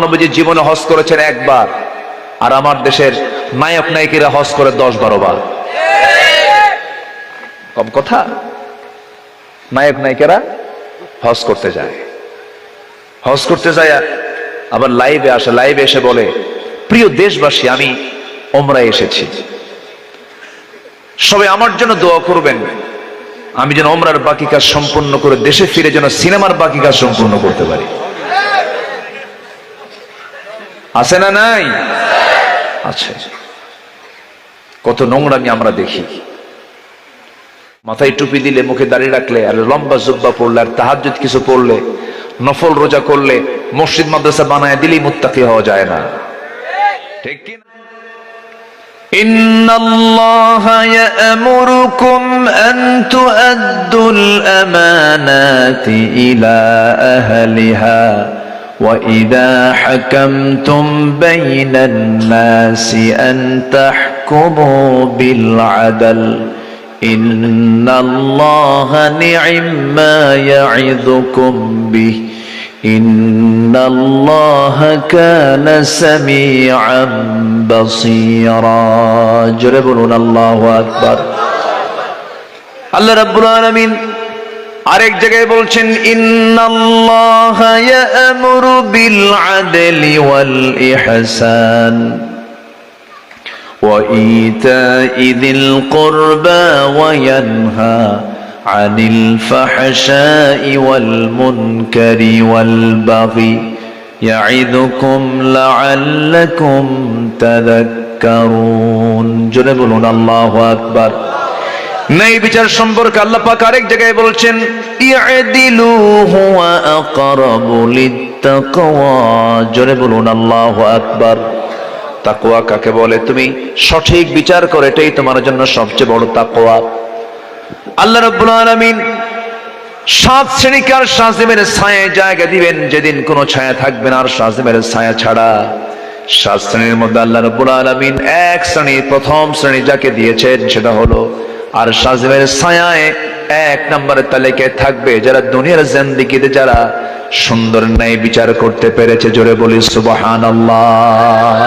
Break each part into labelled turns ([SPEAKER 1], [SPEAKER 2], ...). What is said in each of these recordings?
[SPEAKER 1] নবীজি জীবনে হজ করেছেন একবার। আর আমার দেশের নায়ক, নায়িকেরা হজ করে দশ বারো বার। কম কথা? নায়ক, নায়িকেরা হজ করতে যায়। হজ করতে যায়, আবার লাইভে আসে লাইভে এসে বলে, প্রিয় দেশবাসী, আমি ওমরায় এসেছি। সবাই আমার জন্য দোয়া করবেন। আমি যেন ওমরার বাকি কাজ সম্পন্ন করে দেশে ফিরে যেন সিনেমার বাকি কাজ সম্পূর্ণ করতে পারি। আছে না নাই আছে কত নোংরামি আমরা দেখি মাথায় টুপি দিলে মুখে দাঁড়িয়ে রাখলে আর লম্বা জুব্বা পড়লে আর তাহাজ্জুদ কিছু পড়লে নফল রোজা করলে মসজিদ মাদ্রাসা বানায় দিলেই মুত্তাকি হওয়া যায় না ঠিক কি না?
[SPEAKER 2] إن الله يأمركم أن تؤدوا الأمانات إلى أهلها وإذا حكمتم بين الناس أن تحكموا بالعدل إن الله نعم ما يعظكم به إن الله كان سميعا بصيرا جربنا الله أكبر
[SPEAKER 1] الله رب العالمين আরেক জায়গায় বলছেন
[SPEAKER 2] ইন্নাল্লাহ ইয়ামুরু বিল আদলি ওয়াল ইহসান وإيتاء ذي القربى وينهى عن الفحشاء والمنكر والبغي يعظكم لعلكم تذكرون جنبنا الله أكبر
[SPEAKER 1] ন্যায় বিচার সম্পর্কে আল্লাহ পাক আরেক জায়গায় বলছেন
[SPEAKER 2] ইয়াদিলু হুয়া আকরাবু লিত্তাকওয়া। জোরে বলুন, আল্লাহু আকবার।
[SPEAKER 1] তাকওয়া কাকে বলে? তুমি সঠিক বিচার করে, এটাই তোমার জন্য সবচেয়ে বড় তাকওয়া। আল্লাহ রাব্বুল আলামিন সাত শ্রেণীকার সাজিমের ছায়া জায়গা দিবেন, যেদিন কোনো ছায়া থাকবে না, আর সাজিমের ছায়া ছাড়া। সাত শ্রেণির মধ্যে আল্লাহ রাব্বুল আলামিন এক শ্রেণি, প্রথম শ্রেণি যাকে দিয়েছেন, সেটা হলো আর সাজিমের ছায়ায় এক নম্বরের তালিকায় থাকবে যারা দুনিয়ার জিন্দিগিতে যারা সুন্দর ন্যায় বিচার করতে পেরেছে, জোরে বলি সুবহানাল্লাহ।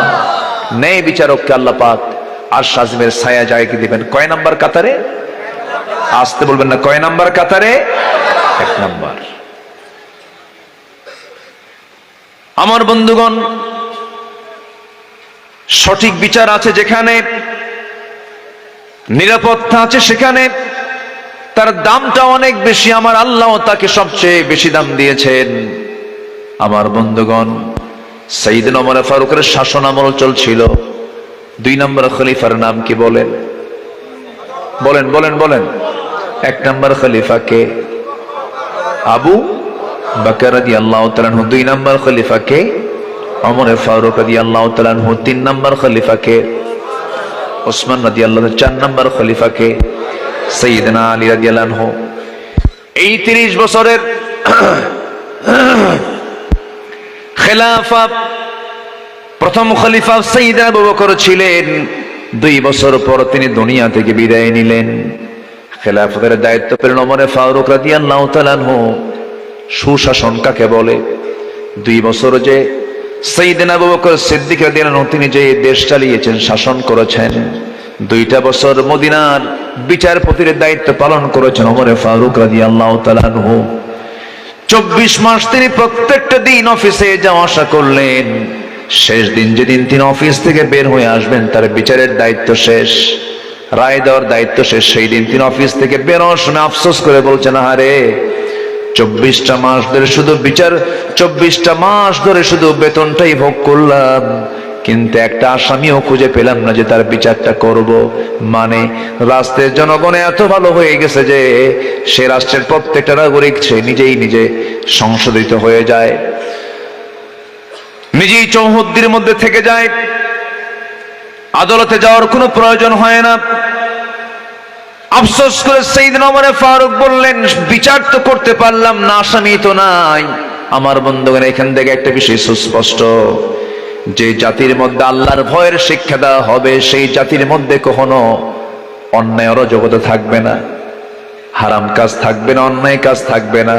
[SPEAKER 1] ন্যায় বিচারককে আল্লাহ পাক আর সাজিমের ছায়া জায়গা দিবেন? কয় নাম্বার কাতারে? আসতে বলবেন না, কয় নাম্বার কাতারে? এক নাম্বার। আমার বন্ধুগণ, সঠিক বিচার আছে যেখানে নিরাপত্তা আছে সেখানে। তার দামটা অনেক বেশি, আমার আল্লাহ তাকে সবচেয়ে বেশি দাম দিয়েছেন। আমার বন্ধুগণ সঈদিন ওমর ফারুকের শাসন আমল চলছিল। দুই নম্বর খলিফার নাম কি বলেন? বলেন বলেন বলেন। এক নম্বর খলিফাকে আবু বাকর রাদি আল্লাহ তালানহু দুই নম্বর খলিফাকে অমর ফারুক রাদি আল্লাহ তিন নম্বর খলিফাকে ওসমান রাদি আল্লাহ চার নম্বর খলিফাকে সঈদনা আলী রাদি আল্লাহ এই তিরিশ বছরের খেলাফা প্রথম খলিফা সঈদ আবু বকর ছিলেন। দুই বছর পর তিনি দুনিয়া থেকে বিদায় নিলেন। খেলাফতের দায়িত্ব পেলেন অমরে ফারুক রাদিয়াল্লাহু তাআলাহু সুশাসন কাকে বলে? দুই বছর যে সঈদিন আবু বকর সিদ্দিক তিনি যে দেশ চালিয়েছেন, শাসন করেছেন, দুইটা বছর মদিনার বিচারপতির দায়িত্ব পালন করেছেন অমরে ফারুক রাদিয়াল্লাহু তাআলাহু চব্বিশ মাস তিনি প্রত্যেকটা দিন অফিসে যাওয়া আসা করলেন। শেষ দিন যেদিন তিনি অফিস থেকে বের হয়ে আসবেন, তার বিচারের দায়িত্ব শেষ, রায় দেওয়ার দায়িত্ব শেষ। সেই দিন তিনি অফিস থেকে বের হওয়ার সময় আফসোস করে বলছেন আরে চব্বিশটা মাস ধরে শুধু বিচার, চব্বিশটা মাস ধরে শুধু বেতনটাই ভোগ করলাম। কিন্তু একটা আসামিও খুঁজে পেলাম না যে তার বিচারটা করব। মানে রাষ্ট্রের জনগণ এত ভালো হয়ে গেছে যে সে রাষ্ট্রের প্রত্যেকটা নাগরিক সে নিজেই নিজে সংশোধিত হয়ে যায়। নিজেই চৌহদ্দির মধ্যে থেকে যায়। আদালতে যাওয়ার কোনো প্রয়োজন হয় না। আফসোস করে সেইদিন আমার ফারুক বললেন, বিচার তো করতে পারলাম না, আসামি তো নাই। আমার বন্ধুগণ, এখান থেকে একটা বিষয় সুস্পষ্ট। যে জাতির মধ্যে আল্লাহর ভয়ের শিক্ষা দেওয়া হবে, সেই জাতির মধ্যে কখনো অন্যায় অরজগত থাকবে না। হারাম কাজ থাকবে না, অন্যায় কাজ থাকবে না।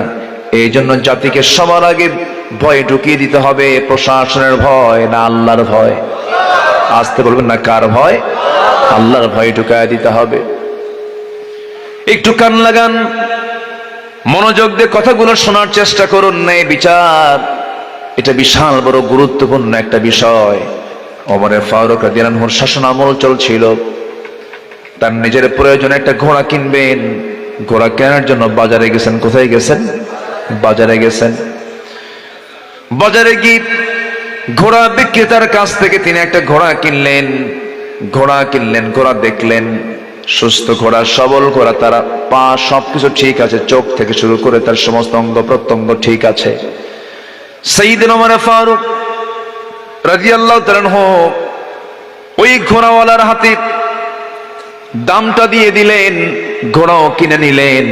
[SPEAKER 1] এই জন্য জাতিকে সবার আগে ভয় ঢুকিয়ে দিতে হবে, প্রশাসনের ভয় না আল্লাহর ভয়। আসতে বলবেন না, কার ভয়? আল্লাহর ভয় ঢুকায় দিতে হবে। একটু কান লাগান। মনোযোগ দিয়ে কথাগুলো শোনার চেষ্টা করুন না এই বিচার। এটা বিশাল বড় গুরুত্বপূর্ণ একটা বিষয়। অমরের ফারুক রাদিয়াল্লাহুর শাসন আমল চলছিল। তার নিজের প্রয়োজনে একটা ঘোড়া কিনবেন। ঘোড়া কেনার জন্য বাজারে গেছেন। কোথায় গেছেন? বাজারে গেছেন। বাজারে গিয়ে ঘোড়া বিক্রেতার কাছ থেকে তিনি একটা ঘোড়া কিনলেন। ঘোড়া কিনলেন, ঘোড়া দেখলেন। সুস্থ ঘোড়া, সবল ঘোড়া, তারা পা সবকিছু ঠিক আছে, চোখ থেকে শুরু করে তার সমস্ত অঙ্গ প্রত্যঙ্গ ঠিক আছে। সঈদিন ওমর ফারুক রাজিয়াল্লাহ ওই ঘোড়াওয়ালার হাতে দামটা দিয়ে দিলেন, ঘোড়াও কিনে নিলেন,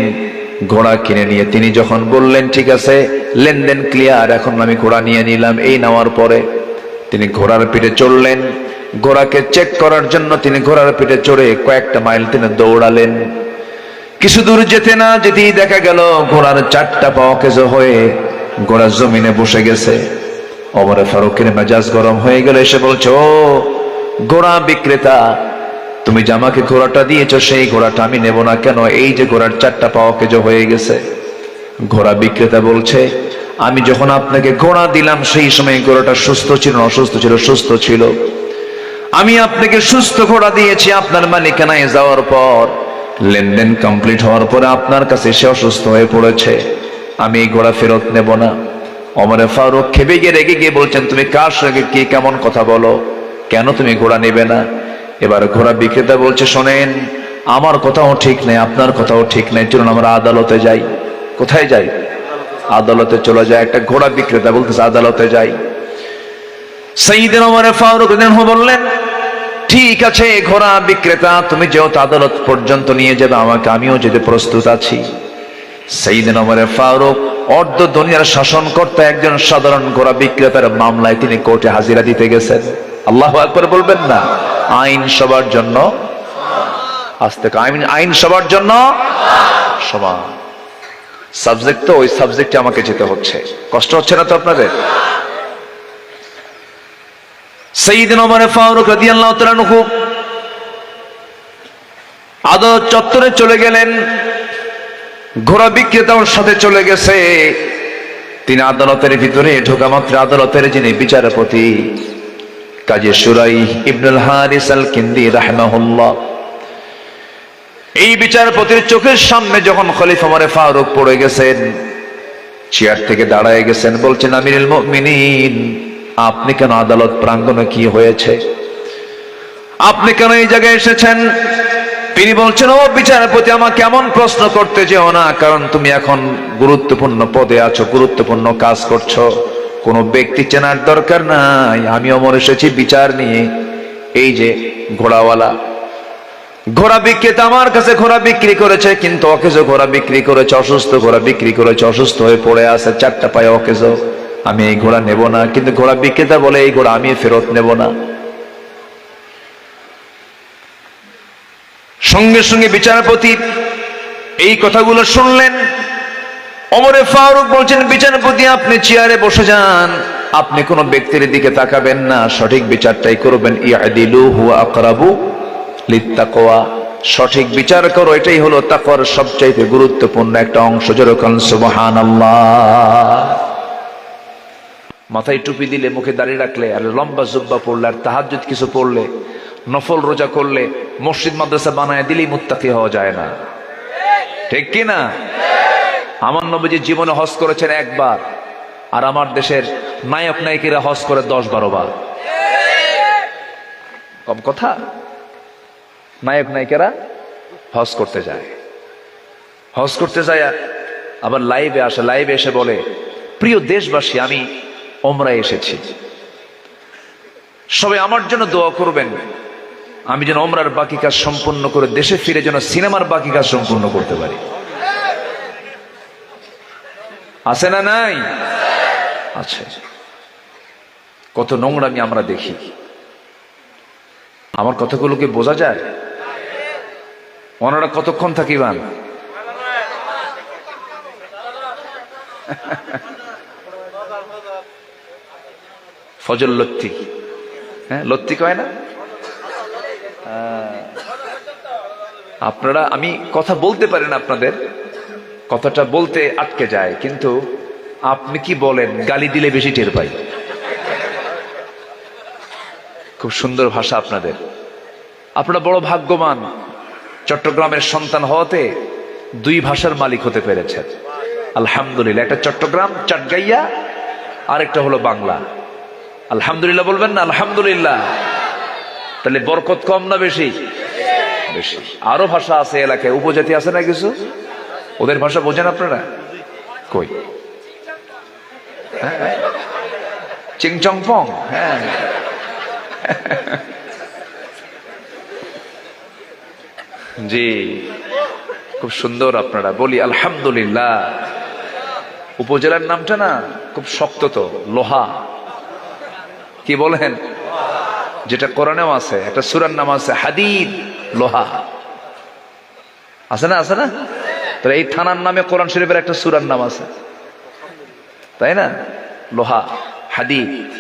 [SPEAKER 1] ঘোড়া কিনে নিয়ে তিনি যখন বললেন, ঠিক আছে, লেনদেন ক্লিয়ার এখন আমি ঘোড়া নিয়ে নিলাম, এই নেওয়ার পরে, তিনি ঘোড়ার পিঠে চড়লেন। ঘোড়াকে চেক করার জন্য তিনি ঘোড়ার পিঠে চড়ে কয়েকটা মাইল তিনি দৌড়ালেন। কিছু দূর যেতে না যেতেই দেখা গেল, ঘোড়ার চারটা পাওয়া কেজো হয়ে ঘোড়া জমিনে বসে গেছে। অমরে ফারুকের মেজাজ গরম হয়ে গেল, এসে বলছে ঘোড়া বিক্রেতা, তুমি যে আমাকে ঘোড়াটা দিয়েছ, সেই ঘোড়াটা আমি নেব না কেন? এই যে ঘোড়ার চারটা পাওয়া কেজো হয়ে গেছে। ঘোড়া বিক্রেতা বলছে, আমি যখন আপনাকে ঘোড়া দিলাম, সেই সময় ঘোড়াটা সুস্থ ছিল, অসুস্থ ছিল, সুস্থ ছিল। আমি আপনাকে সুস্থ ঘোড়া দিয়েছি আপনার মালিকানায় যাওয়ার পর। লেনদেন কমপ্লিট হওয়ার পরে আপনার কাছে সে অসুস্থ হয়ে পড়েছে। আমি এই ঘোড়া ফেরত নেব না। অমরে ফারুক খেপে গিয়ে রেগে গিয়ে বলছেন, তুমি কার সঙ্গে কি কেমন কথা বলো? কেন তুমি ঘোড়া নেবে না? এবার ঘোড়া বিক্রেতা বলছে, শোনেন, আমার কথাও ঠিক নেই, আপনার কথাও ঠিক নেই। চলুন আমরা আদালতে যাই। কোথায় যাই? আদালতে চলে যায় একটা ঘোড়া বিক্রেতা বলতেছে, আদালতে যাই। সঈদিন ওমর ফারুক বললেন ঠিক আছে, ঘোড়া বিক্রেতা, তুমি যেহেতু আদালত পর্যন্ত নিয়ে যাবে, আমাকে আমিও যেতে প্রস্তুত আছি। সঈদিন ওমর ফারুক, অর্ধ দুনিয়ার শাসনকর্তা, একজন সাধারণ ঘোড়া বিক্রেতার মামলায় তিনি কোর্টে হাজিরা দিতে গেছেন। আল্লাহ একবার বলবেন না। আইন সবার জন্য, আজ থেকে আইন আইন সবার জন্য সমান। সাবজেক্ট তো, ওই সাবজেক্টে আমাকে যেতে হচ্ছে। কষ্ট হচ্ছে না তো আপনাদের? সঈদিন ওমর ফারুক রাদিয়াল্লাহু তাআলা আনহু আদালত চত্বরে চলে গেলেন, ঘোড়া বিক্রেতার সাথে চলে গেছে। তিনি আদালতের ভিতরে ঢোকা মাত্র আদালতের যিনি বিচারপতি, কাজী সুরাই ইবনুল হারিস আল কিন্দি রাহমাহুল্লাহ। এই বিচারপতির চোখের সামনে যখন খলিফা ওমর ফারুক পড়ে গেছেন, চেয়ার থেকে দাঁড়ায় গেছেন, বলছেন, আমিরুল মুমিনিন আপনি কেন আদালত প্রাঙ্গণে কি হয়েছে? আপনি কেন এই জায়গায় এসেছেন? তিনি বলছেন, ও বিচারপতি, আমাকে কেমন প্রশ্ন করতে যেও না, কারণ তুমি এখন গুরুত্বপূর্ণ পদে আছো, গুরুত্বপূর্ণ কাজ করছ। কোনো ব্যক্তি চেনার দরকার নাই। আমি অমর এসেছি বিচার নিয়ে। এই যে ঘোড়াওয়ালা, ঘোড়া বিক্রেতা আমার কাছে ঘোড়া বিক্রি করেছে, কিন্তু অকেজো ঘোড়া বিক্রি করেছে, অসুস্থ ঘোড়া বিক্রি করেছে, অসুস্থ হয়ে পড়ে আছে, চারটা পায়ে অকেজো। আমি এই ঘোড়া নেব না। কিন্তু ঘোড়া বিক্রেতা বলে এই ঘোড়া আমি ফেরত নেব না। সঙ্গে সঙ্গে বিচারপতি এই কথাগুলো শুনলেন। অমরে ফারুক বলছেন, বিচারপতি, আপনি চেয়ারে বসে যান। আপনি কোনো ব্যক্তির দিকে তাকাবেন না। সঠিক বিচারটাই করবেন। হুয়া সঠিক বিচার করো, এটাই হলো তাকর সবচাইতে গুরুত্বপূর্ণ একটা অংশ। যেরকম সুবহানাল্লাহ। মাথায় টুপি দিলে মুখে দাঁড়িয়ে রাখলে, আর লম্বা জুব্বা পড়লে আর তাহাজ্জুদ কিছু পড়লে নফল রোজা করলে, মসজিদ মাদ্রাসা বানায় দিলেই মুত্তাকি হওয়া যায় না। ঠিক কি না? আমার নবীজি জীবনে হজ করেছেন একবার, আর আমার দেশের নায়ক নায়িকেরা হজ করে দশ বারো। বার কম কথা? নায়ক নায়িকেরা হজ করতে যায়। হজ করতে যায়, আবার লাইভে আসে লাইভে এসে বলে, প্রিয় দেশবাসী, আমি ওমরায় এসেছি। সবাই আমার জন্য দোয়া করবেন। আমি যেন ওমরার বাকি কাজ সম্পন্ন করে দেশে ফিরে যেন সিনেমার বাকি কাজ সম্পন্ন করতে পারি। আছে না নাই? আছে। কত নোংরামি আমরা দেখি। আমার কথাগুলোকে বোঝা যায়? ওনারা কতক্ষণ থাকিবান ফজল লত্তি। হ্যাঁ লত্তি কয় না? আপনারা, আমি কথা বলতে পারেন আপনাদের, কথাটা বলতে আটকে যায়, কিন্তু আপনি কি বলেন, গালি দিলে বেশি টের পাই। খুব সুন্দর ভাষা আপনাদের। আপনারা বড় ভাগ্যবান, চট্টগ্রামের সন্তান হওয়াতে দুই ভাষার মালিক হতে পেরেছেন। আলহামদুলিল্লাহ, একটা চট্টগ্রাম, চাটগাইয়া, আরেকটা হলো বাংলা। আলহামদুলিল্লাহ বলবেন না, আলহামদুলিল্লাহ। তাহলে বরকত কম না বেশি? বেশি। আরও ভাষা আছে এলাকায়। উপজাতি আছে না কিছু? ওদের ভাষা বোঝেন আপনারা? কই? হ্যাঁ? চিংচং পং হ্যাঁ। জি। খুব সুন্দর আপনারা। বলি আলহামদুলিল্লাহ। উপজেলার নামটা না খুব শক্ত তো, লোহা। কি বলেন? যেটা কোরআনেও আছে, একটা সুরার নাম আছে হাদিদ লোহা। আছে না আছে না? তাহলে এই থানার নামে কোরআন শরীফের একটা সুরার নাম আছে। তাই না? লোহা, হাদিদ।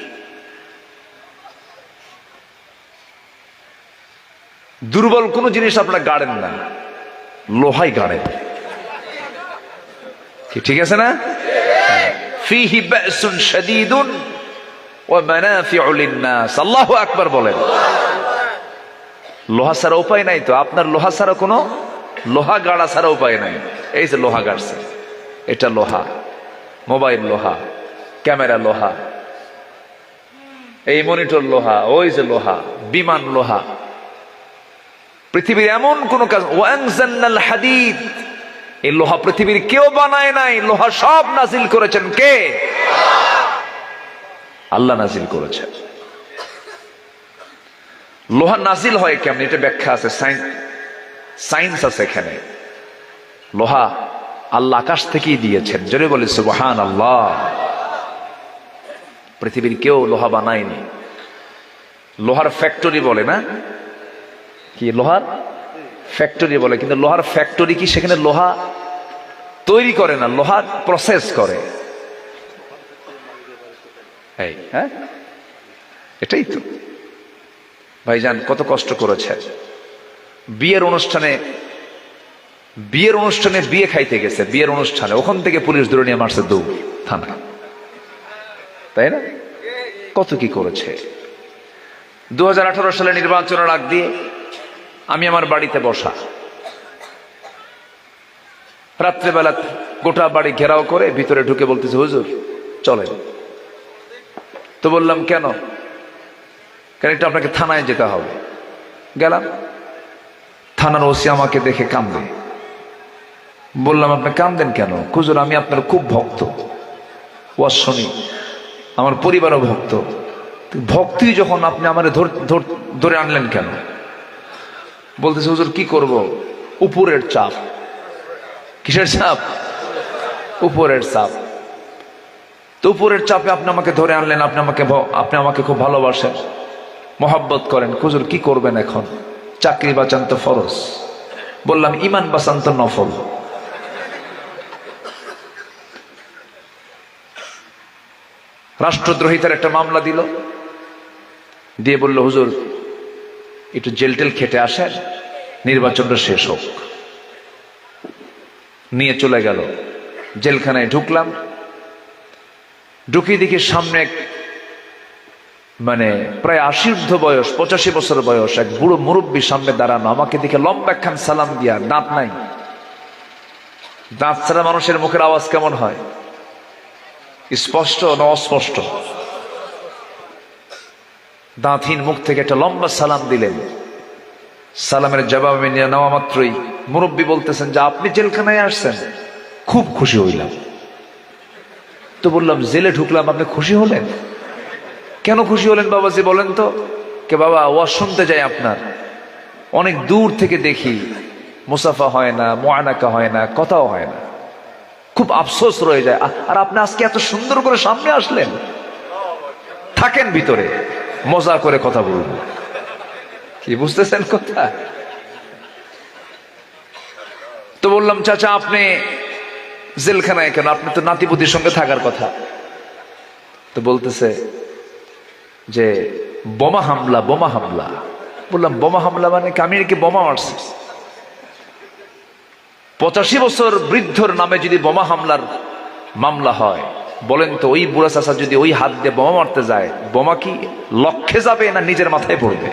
[SPEAKER 1] দুর্বল কোন জিনিস আপনারা গাড়েন না। লোহাই গাড়েন ঠিক আছে না? শাদীদুন ওয়া মানাফিউ লিন-নাস। আল্লাহু আকবার বলেন। লোহা ছাড়া উপায় নাই তো। আপনার লোহা ছাড়া কোনো লোহা গাড়া ছাড়া উপায় নাই। এই যে লোহা গাড়ছে। এটা লোহা। মোবাইল লোহা। ক্যামেরা লোহা। এই মনিটর লোহা। ওই যে লোহা। বিমান লোহা। পৃথিবীর এমন কোন কাজ ওয়াংজান্নাল হাদিদ। এই লোহা পৃথিবীর কেউ বানায় নাই। লোহা সব নাজিল করেছেন কে? আল্লাহ নাজিল করেছেন লোহা নাজিল হয় কেমন? এটা ব্যাখ্যা আছে সায়েন্স আছে এখানে। লোহা আল্লাহ আকাশ থেকেই দিয়েছেন। জোরে বলে সুবহান আল্লাহ পৃথিবীর কেউ লোহা বানায়নি। লোহার ফ্যাক্টরি বলে না? কি লোহার? ফ্যাক্টরি বলে, কিন্তু লোহার ফ্যাক্টরি কি? সেখানে লোহা তৈরি করে না, লোহা প্রসেস করে। এই। হ্যাঁ? এটাই তো। ভাইজান, কত কষ্ট করেছে বিয়ের অনুষ্ঠানে বিয়ের অনুষ্ঠানে বিয়ে খাইতে গেছে, বিয়ের অনুষ্ঠানে। ওখান থেকে পুলিশ ধরে নিয়ে মারছে দৌড়, থানা। তাই না? কত কি করেছে। দু হাজার আঠারো সালে নির্বাচনের আগ দিয়ে আমি আমার বাড়িতে বসা। রাত্রেবেলা গোটা বাড়ি ঘেরাও করে ভিতরে ঢুকে বলতেছে, হুজুর, চলেন। তো বললাম, কেন? কেন একটু আপনাকে থানায় যেতে হবে। গেলাম। থানার ওসি আমাকে দেখে কান্দে বললাম, আপনি কান্দেন কেন? খুজুর আমি আপনার খুব ভক্ত। ওয়াজ আমার পরিবারও ভক্ত। ভক্তি যখন আপনি আমার ধরে আনলেন কেন? বলতেছে, হুজুর, কি করব? উপরের চাপ। কিসের চাপ? উপরের চাপ। তো উপরের চাপে আপনি আমাকে ধরে আনলেন, আপনি আমাকে আপনি আমাকে খুব ভালোবাসেন। মোহাব্বত করেন, হুজুর, কি করবেন এখন? চাকরি বাঁচান তো ফরজ। বললাম ইমান বাঁচান তো নফল। রাষ্ট্রদ্রোহিতার একটা মামলা দিল। দিয়ে বলল, হুজুর, একটু জেল টেল খেটে আসেন, নির্বাচনটা শেষ হোক। নিয়ে চলে গেল। জেলখানায় ঢুকলাম। ঢুকিয়ে দেখি সামনে মানে প্রায় আশি ঊর্ধ্ব বয়স, পঁচাশি বছর বয়স এক বুড়ো মুরব্বী সামনে দাঁড়ানো। আমাকে দেখে লম্বা একখান সালাম দিয়া, দাঁত নাই। দাঁত ছাড়া মানুষের মুখের আওয়াজ কেমন হয়? স্পষ্ট না অস্পষ্ট? দাঁতহীন মুখ থেকে একটা লম্বা সালাম দিলেন। সালামের জবাব নিয়ে নেওয়া মাত্রই মুরব্বী বলতেছেন যে, আপনি জেলখানায় আসছেন। খুব খুশি হইলাম। তো বললাম, জেলে ঢুকলাম, আপনি খুশি হলেন? কেন খুশি হলেন বাবাজি, বলেন তো? কে বাবা ওয়া শুনতে যাই আপনার। অনেক দূর থেকে দেখি, মুসাফা হয় না মোয়ানাকা হয় না, কথাও হয় না। খুব আফসোস রয়ে যায়। আর আপনি আজকে এত সুন্দর করে সামনে আসলেন। থাকেন ভিতরে, মজা করে কথা বলব কি বুঝতেছেন কথা? তো বললাম, চাচা, আপনি জেলখানায় কেন? আপনি তো নাতিপতির সঙ্গে থাকার কথা। তো বলতেছে যে, বোমা হামলা বোমা হামলা। বললাম, বোমা হামলা মানে কি? আমি কি বোমা মারছি? পঁচাশি বছর বৃদ্ধর নামে যদি বোমা হামলার মামলা হয়, বলেন তো ওই বুড়া চাষা যদি ওই হাত দিয়ে বোমা মারতে যায়, বোমা কি লক্ষ্যে যাবে না নিজের মাথায় পড়বে?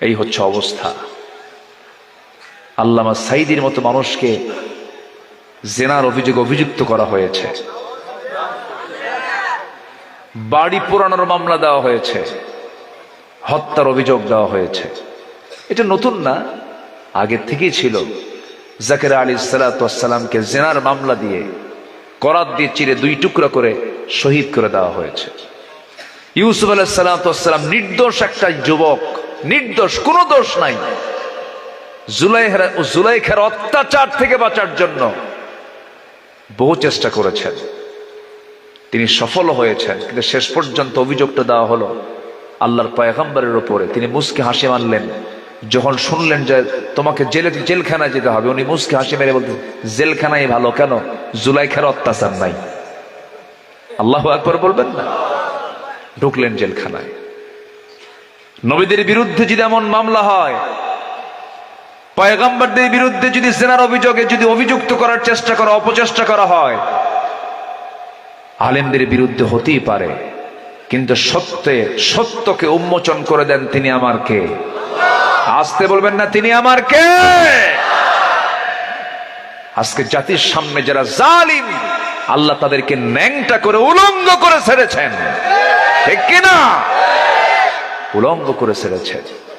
[SPEAKER 1] এই হচ্ছে অবস্থা। আল্লামা সাইদির মতো মানুষকে জেনার অভিযোগ অভিযুক্ত করা হয়েছে। বাড়ি পোড়ানোর মামলা দেওয়া হয়েছে। হত্যার অভিযোগ দেওয়া হয়েছে। এটা নতুন না, আগে থেকেই ছিল। জাকের আলী সালাতামকে জেনার মামলা দিয়ে করাত দিয়ে চিরে দুই টুকরা করে শহীদ করে দেওয়া হয়েছে। ইউসুফ আলাহ সালাতাম নির্দোষ একটা যুবক, নির্দোষ, কোনো দোষ নাই। জুলাইখের অত্যাচার থেকে বাঁচার জন্য বহু চেষ্টা করেছেন। তিনি সফল হয়েছেন, কিন্তু শেষ পর্যন্ত অভিযোগটা দেওয়া হলো, আল্লাহর পয়গম্বরের ওপরে তিনি মুসকে হাসি মারলেন যখন শুনলেন যে তোমাকে জেলে জেলখানায় যেতে হবে, উনি মুসকে হাসি মেরে বলতেন, জেলখানাই ভালো, কেন? জুলাইখার অত্যাচার নাই। আল্লাহ একবার বলবেন না? ঢুকলেন জেলখানায়। নবীদের বিরুদ্ধে যদি এমন মামলা হয় পয়গাম্বরদের বিরুদ্ধে যদি সেনার অভিযোগে যদি অভিযুক্ত করার চেষ্টা করা, অপচেষ্টা করা হয়, আলেমদের বিরুদ্ধে হতেই পারে। কিন্তু সত্যে, সত্যকে উন্মোচন করে দেন তিনি আমার কে? আসতে বলবেন না, তিনি আমার কে? আজকে জাতির সামনে যারা জালিম, আল্লাহ তাদেরকে ন্যাংটা করে উলঙ্গ করে ছেড়েছেন। ঠিক কিনা? উলঙ্গ করে ছেড়েছেন।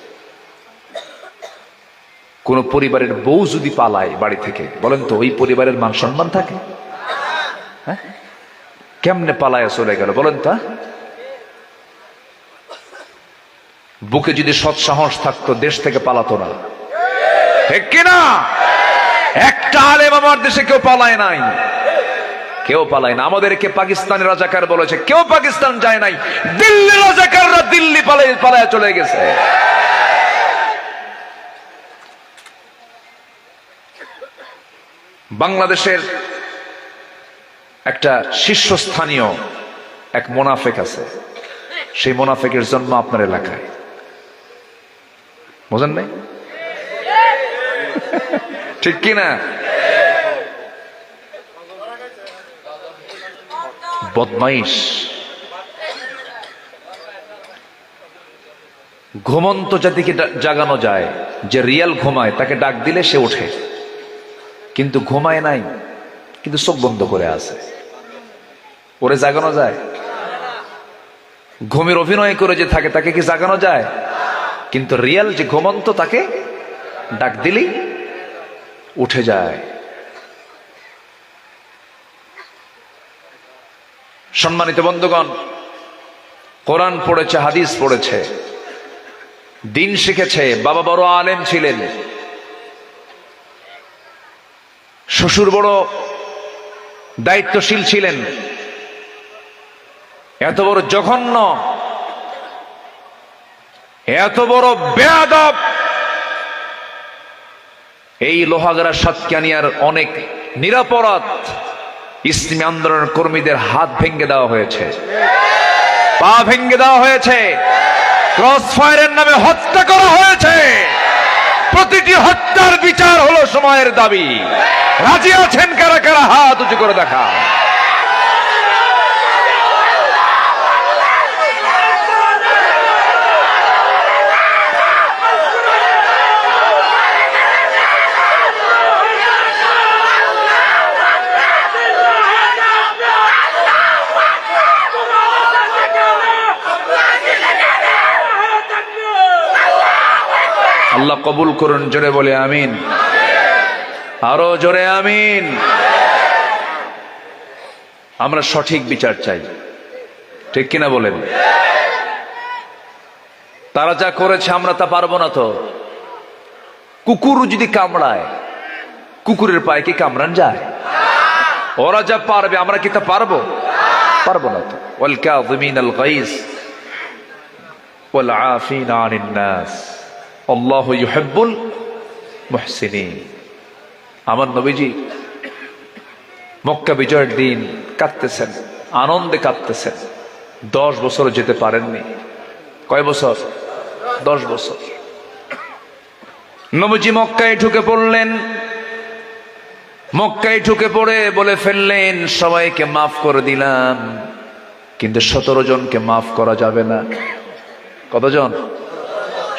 [SPEAKER 1] কোন পরিবারের বউ যদি পালায় বাড়ি থেকে, বলেন তো, ওই পরিবারের মান সম্মান থাকে? হ্যাঁ? কেমনে পালায় চলে গেল, বলেন তো? বুকে যদি সৎ সাহস থাকতো, দেশ থেকে পালাতো না। কিনা? একটা আলেম আমার দেশে কেউ পালায় নাই। কেউ পালায় না। আমাদেরকে পাকিস্তানি রাজাকার বলেছে, কেউ পাকিস্তান যায় নাই। দিল্লি রাজাকাররা দিল্লি পালায় পালায় চলে গেছে। বাংলাদেশের একটা শীর্ষস্থানীয় এক মোনাফেক আছে। সেই মোনাফেকের জন্ম আপনার এলাকায়। বোঝেন নাই? ঠিক কিনা বদমাইশ। ঘুমন্ত জাতিকে জাগানো যায়। যে রিয়াল ঘুমায়, তাকে ডাক দিলে সে ওঠে। কিন্তু ঘুমায় নাই, কিন্তু চোখ বন্ধ করে আছে। ওরে জাগানো যায়? ঘুমের অভিনয় করে যে থাকে, তাকে কি জাগানো যায়? কিন্তু রিয়াল যে ঘুমন্ত, তাকে ডাক দিলেই উঠে যায়। সম্মানিত বন্ধুগণ, কোরআন পড়েছে, হাদিস পড়েছে। দিন শিখেছে, বাবা বড় আলেম ছিলেন। শ্বশুর বড় দায়িত্বশীল ছিলেন। এত বড় জঘন্য, এত বড় বেয়াদব। এই লোহাগড়া সাতকানিয়ার অনেক নিরাপরাধ ইসলামী আন্দোলনের কর্মীদের হাত ভেঙে দেওয়া হয়েছে। পা ভেঙে দেওয়া হয়েছে। ক্রস ফায়ারের নামে হত্যা করা হয়েছে। প্রতিটি হত্যার বিচার হলো সময়ের দাবি। রাজি আছেন কারা কারা? হাত উঁচু করে দেখা আল্লাহ কবুল করুন, জোরে বলে আমিন। আরও জোরে আমিন। আমরা সঠিক বিচার চাই। ঠিক কিনা বলেন? তারা যা করেছে আমরা তা পারব না তো। কুকুর যদি কামড়ায়, কুকুরের পায়ে কি কামড়ান যায়? ওরা যা পারবে, আমরা কি তা পারব? পারব না তো। ওয়াল কাযিমিন আল গাইজ ওয়াল আফিন আনিন নাস। আল্লাহ ইউহিব্বুল মুহসিনিন। আমার নবীজি মক্কা বিজয়ের দিন কাঁদতেছেন আনন্দে কাঁদতেছেন দশ বছর যেতে পারেননি। কয় বছর? দশ বছর। নবজি মক্কায় ঢুকে পড়লেন। মক্কায় ঢুকে পড়ে বলে ফেললেন, সবাইকে মাফ করে দিলাম, কিন্তু সতেরো জনকে মাফ করা যাবে না। কতজন?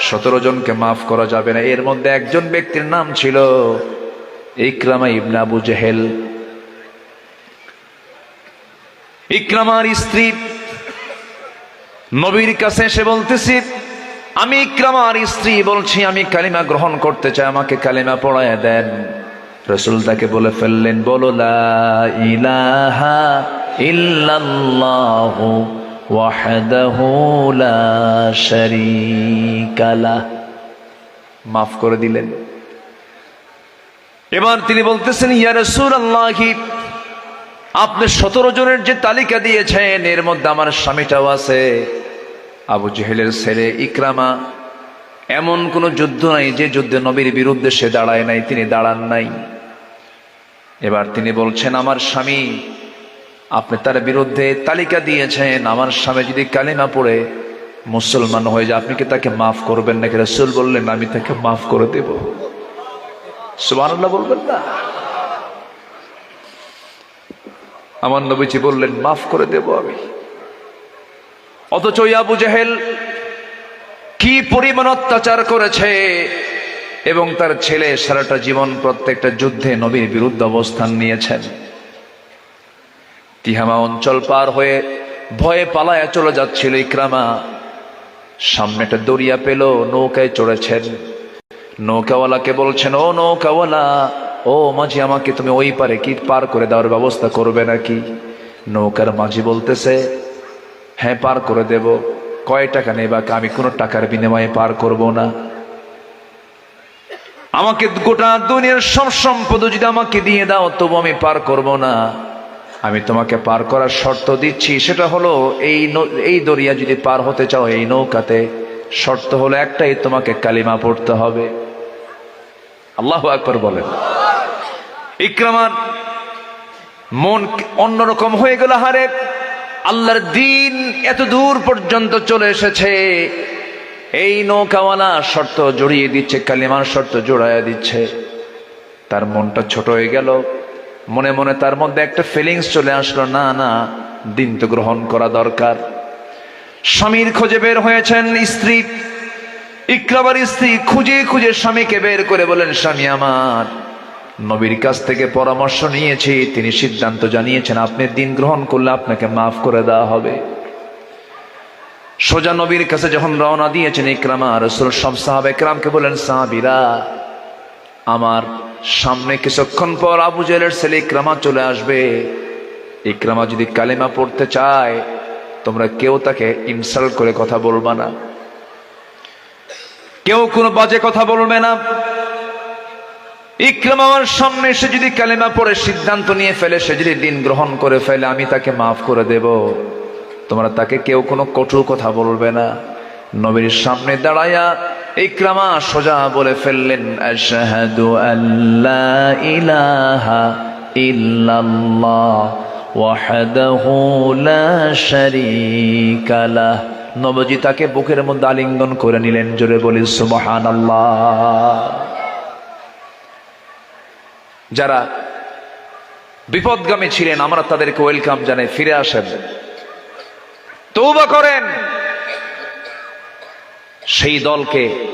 [SPEAKER 1] সতেরো জনকে মাফ করা যাবে না। এর মধ্যে একজন ব্যক্তির নাম ছিল ইকরামা ইবনে আবু জেহেল। ইকরামার স্ত্রী নবীর কাছে এসে বলতেছি, আমি ইকরামার স্ত্রী, বলছি আমি কালিমা গ্রহণ করতে চাই, আমাকে কালিমা পড়ায় দেন। রসুল তাকে বলে ফেললেন, বলো ইলাহা ইল্লাল্লাহু। ওয়াহদাহু লা শারীকা লাহ। মাফ করে দিলেন। এবার তিনি বলতেছেন, ইয়া রাসূলুল্লাহি, আপনি সতেরো জনের যে তালিকা দিয়েছেন, এর মধ্যে আমার স্বামীটাও আছে। আবু জেহেলের ছেলে ইকরামা, এমন কোন যুদ্ধ নাই, যে যুদ্ধে নবীর বিরুদ্ধে সে দাঁড়ায় নাই, তিনি দাঁড়ান নাই। এবার তিনি বলছেন, আমার স্বামী আপনি তার বিরুদ্ধে তালিকা দিয়েছেন। আমার স্বামী যদি কালিমা পড়ে মুসলমান হয়ে যায়, আপনি কি তাকে মাফ করবেন নাকি? রসুল বললেন, আমি তাকে মাফ করে দেব। সুবহানাল্লাহ বলবেন না। আমার নবীজি বললেন, মাফ করে দেব আমি। অথচ আবু জাহেল কি পরিমাণ অত্যাচার করেছে এবং তার ছেলে সারাটা জীবন প্রত্যেকটা যুদ্ধে নবীর বিরুদ্ধে অবস্থান নিয়েছেন। তিহামা অঞ্চল পার হয়ে ভয়ে পালায়া চলে যাচ্ছিল ইকরামা। সামনে একটা দরিয়া পেল, নৌকায় চড়েছেন। নৌকাওয়ালাকে বলছেন, ও নৌকাওয়ালা, ও মাঝি, আমাকে তুমি ওই পারে কি পার করে দেওয়ার ব্যবস্থা করবে নাকি? নৌকার মাঝি বলতেছে হ্যাঁ পার করে দেব। কয় টাকা নেবা? আমি কোনো টাকার বিনিময়ে পার করব না। আমাকে গোটা দুনিয়ার সব সম্পদ যদি আমাকে দিয়ে দাও, তবু আমি পার করব না। আমি তোমাকে পার করার শর্ত দিচ্ছি। সেটা হলো এই এই দরিয়া যদি পার হতে চাও, এই নৌকাতে, শর্ত হলো একটাই, তোমাকে কালিমা পড়তে হবে। আল্লাহ আকবর বলেন। ইকরামার মন অন্যরকম হয়ে গেল, হারে। আল্লাহর দিন এত দূর পর্যন্ত চলে এসেছে। এই নৌকাওয়ালা শর্ত জড়িয়ে দিচ্ছে, কালিমার শর্ত জোড়াইয়া দিচ্ছে। তার মনটা ছোট হয়ে গেল। মনে মনে তার মধ্যে একটা ফিলিংস চলে আসলো, না না, দিন তো গ্রহণ করা দরকার। স্বামীর খোঁজে বের হয়েছেন স্ত্রী। ইকরাবার স্ত্রী খুঁজে খুঁজে স্বামীকে বের করে বলেন, স্বামী আমার, নবীর কাছ থেকে পরামর্শ নিয়েছি। তিনি সিদ্ধান্ত জানিয়েছেন, আপনি দিন গ্রহণ করলে আপনাকে মাফ করে দেওয়া হবে। সোজা নবীর কাছে যখন রওনা দিয়েছেন ইকরামা, রসুল সব সাহাব একরামকে বলেন, সাহাবিরা, আমার সামনে কিছুক্ষণ পর আবু জেলের ছেলে ইকরামা চলে আসবে। ইকরামা যদি কালেমা পড়তে চায়, তোমরা কেউ তাকে ইনসাল্ট করে কথা বলবা না। কেউ কোনো বাজে কথা বলবে না। ইকরাম আমার সামনে এসে যদি কালেমা পড়ে, সিদ্ধান্ত নিয়ে ফেলে, সে যদি দিন গ্রহণ করে ফেলে, আমি তাকে মাফ করে দেব। তোমরা তাকে কেউ কোনো কটু কথা বলবে না। নবীর সামনে দাঁড়ায়া ইকরামা সোজা বলে ফেললেন, আশহাদু আল্লাহ ইলাহা ইল্লাল্লাহ ওয়াহদাহু লা শারীকা লাহ। নবজি তাকে বুকের মধ্যে আলিঙ্গন করে নিলেন, জোরে বলি সুবহানাল্লাহ। যারা বিপদগামী ছিলেন, আমরা তাদেরকে ওয়েলকাম জানাই, ফিরে আসেন। তৌবা করেন। সেই দলকে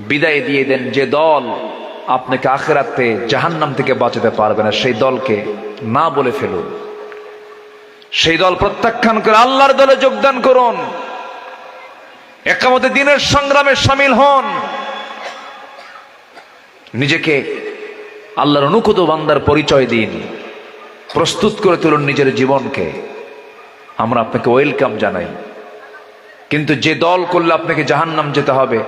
[SPEAKER 1] বিদায় দিয়ে দেন। যে দল আপনাকে আখেরাতে জাহান্নাম থেকে বাঁচাতে পারবে না, সেই দলকে না বলে ফেলুন। সেই দল প্রত্যাখ্যান করে আল্লাহর দলে যোগদান করুন। একামতে দিনের সংগ্রামে সামিল হন। নিজেকে আল্লাহর অনুকূত বান্দার পরিচয় দিন। প্রস্তুত করে তুলুন নিজের জীবনকে। আমরা আপনাকে ওয়েলকাম জানাই। কিন্তু যে দল করলে আপনাকে জাহান্নাম যেতে হবে,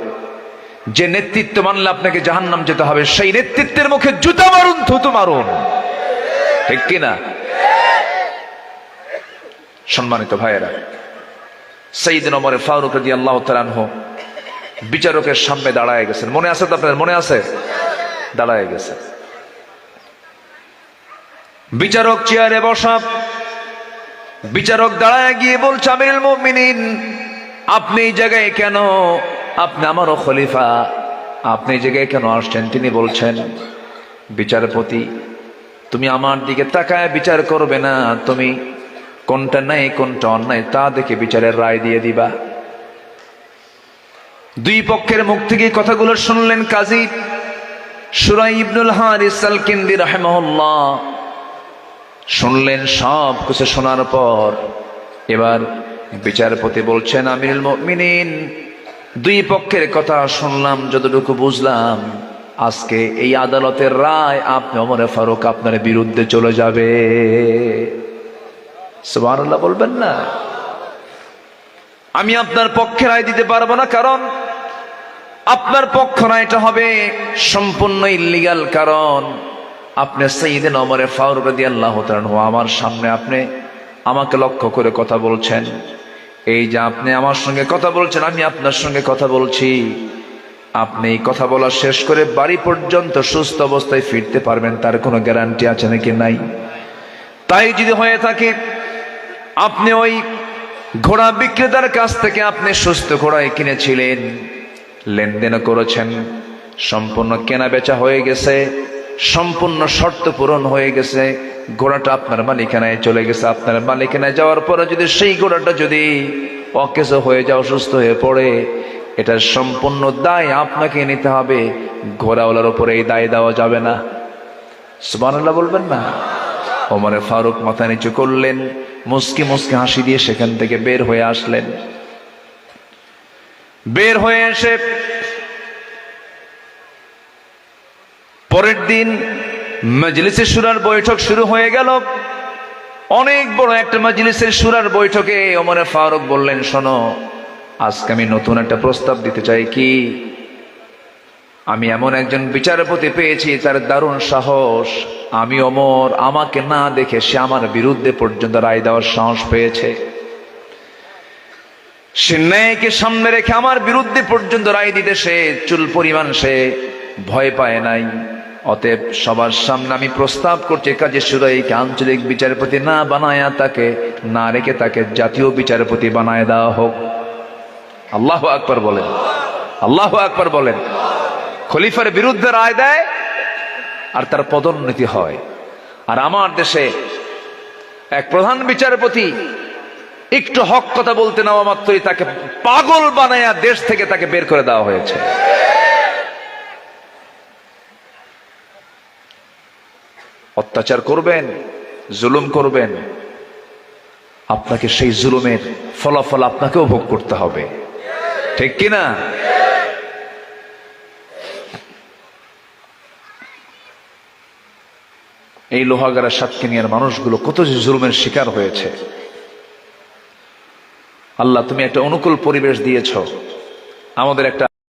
[SPEAKER 1] যে নেতৃত্ব মানলে আপনাকে জাহান্নাম যেতে হবে, সেই নেতৃত্বের মুখে জুতা মারুন, থুতু মারুন। ঠিক কিনা সম্মানিত ভাইয়েরা সেইদিন ওমরে ফারুক রাজি আল্লাহ তালানহ বিচারকের সামনে দাঁড়ায় গেছেন। মনে আছে তো আপনার? মনে আছে? দাঁড়ায় গেছে। বিচারক চেয়ারে বসা, বিচারক দাঁড়ায় গিয়ে বলছে, আমিরুল মুমিনিন আপনি এই জায়গায় কেন? আপনি আমারও খলিফা। আপনি এই জায়গায় কেন আসছেন? তিনি বলছেন, বিচারপতি, তুমি আমার দিকে তাকায় বিচার করবে না। তুমি কোনটা নাই কোনটা অন্যায়, তা দেখে বিচারের রায় দিয়ে দিবা। দুই পক্ষের মুখ থেকে কথাগুলো শুনলেন কাজী সুরাই ইবনুল হারিস আল কিন্দি রাহেমহল্লাহ। শুনলেন সব কিছু শোনার পর এবার বিচারপতি বলছেন, আমিরুল মুমিনিন, দুই পক্ষের কথা শুনলাম, যতটুকু বুঝলাম, আজকে এই আদালতের রায় আপনি অমরে ফারুক আপনার বিরুদ্ধে চলে যাবে। সুবহানাল্লাহ বলবেন না। আমি আপনার পক্ষে রায় দিতে পারব না, কারণ আপনার পক্ষ রায়টা হবে সম্পূর্ণ ইল্লিগাল কারণ আপনি সঈদিন অমরে ফারুক রাদি আল্লাহ আমার সামনে আপনি আমাকে লক্ষ্য করে কথা বলছেন। এই যে আপনি আমার সঙ্গে কথা বলছেন, আমি আপনার সঙ্গে কথা বলছি। আপনি কথা বলা শেষ করে বাড়ি পর্যন্ত সুস্থ অবস্থায় ফিরতে পারবেন, তার কোনো গ্যারান্টি আছে নাকি নাই? তাই যদি হয়ে থাকে, আপনি ওই ঘোড়া বিক্রেতার কাছ থেকে আপনি সুস্থ ঘোড়ায় কিনেছিলেন লেনদেন করেছেন, সম্পূর্ণ কেনা বেচা হয়ে গেছে। সম্পূর্ণ শর্ত পূরণ হয়ে গেছে। ঘোড়াটা আপনার মালিকানায় চলে গেছে। আপনার মালিকানায় যাওয়ার পরে যদি সেই ঘোড়াটা যদি অকেশ হয়ে যায়, অসুস্থ হয়ে পড়ে, এটার সম্পূর্ণ দায় আপনাকে নিতে হবে। ঘোড়াওয়ালার উপরে এই দায় দেওয়া যাবে না। সুবহানাল্লাহ বলবেন না? ওমরে ফারুক মাথা নিচু করলেন, মুসকি মুসকি হাসি দিয়ে সেখান থেকে বের হয়ে আসলেন। বের হয়ে এসে পরের দিন মজলিসের সুরার বৈঠক শুরু হয়ে গেল। অনেক বড় একটা মজলিসের সুরার বৈঠকে ওমরে ফারুক বললেন, শোনো, আজকে আমি নতুন একটা প্রস্তাব দিতে চাই কি? আমি এমন একজন বিচারপতি পেয়েছি, তার দারুণ সাহস। আমি অমর আমাকে না দেখে সে আমার বিরুদ্ধে পর্যন্ত রায় দেওয়ার সাহস পেয়েছে। সে ন্যায়কে সামনে রেখে আমার বিরুদ্ধে পর্যন্ত রায় দিতে সে চুল পরিমাণ সে ভয় পায় নাই। অতএব সবার সামনে আমি প্রস্তাব করছি কাজে সুরাইকে আঞ্চলিক বিচারপতি না বানায়া তাকে, না রেখে তাকে জাতীয় বিচারপতি বানায় দেওয়া হোক। আল্লাহ আকবর বলেন। আল্লাহ আকবর বলেন। খলিফার বিরুদ্ধে রায় দেয় আর তার পদোন্নতি হয়। আর আমার দেশে এক প্রধান বিচারপতি একটু হক কথা বলতে নেওয়া মাত্রই তাকে পাগল বানায়া দেশ থেকে তাকে বের করে দেওয়া হয়েছে। অত্যাচার করবেন, জুলুম করবেন, আপনাকে সেই জুলুমের ফলাফল আপনাকেও ভোগ করতে হবে। ঠিক কিনা এই লোহাগাড়া সাতকিনিয়ার মানুষগুলো কত যে জুলুমের শিকার হয়েছে। আল্লাহ, তুমি একটা অনুকূল পরিবেশ দিয়েছ। আমাদের একটা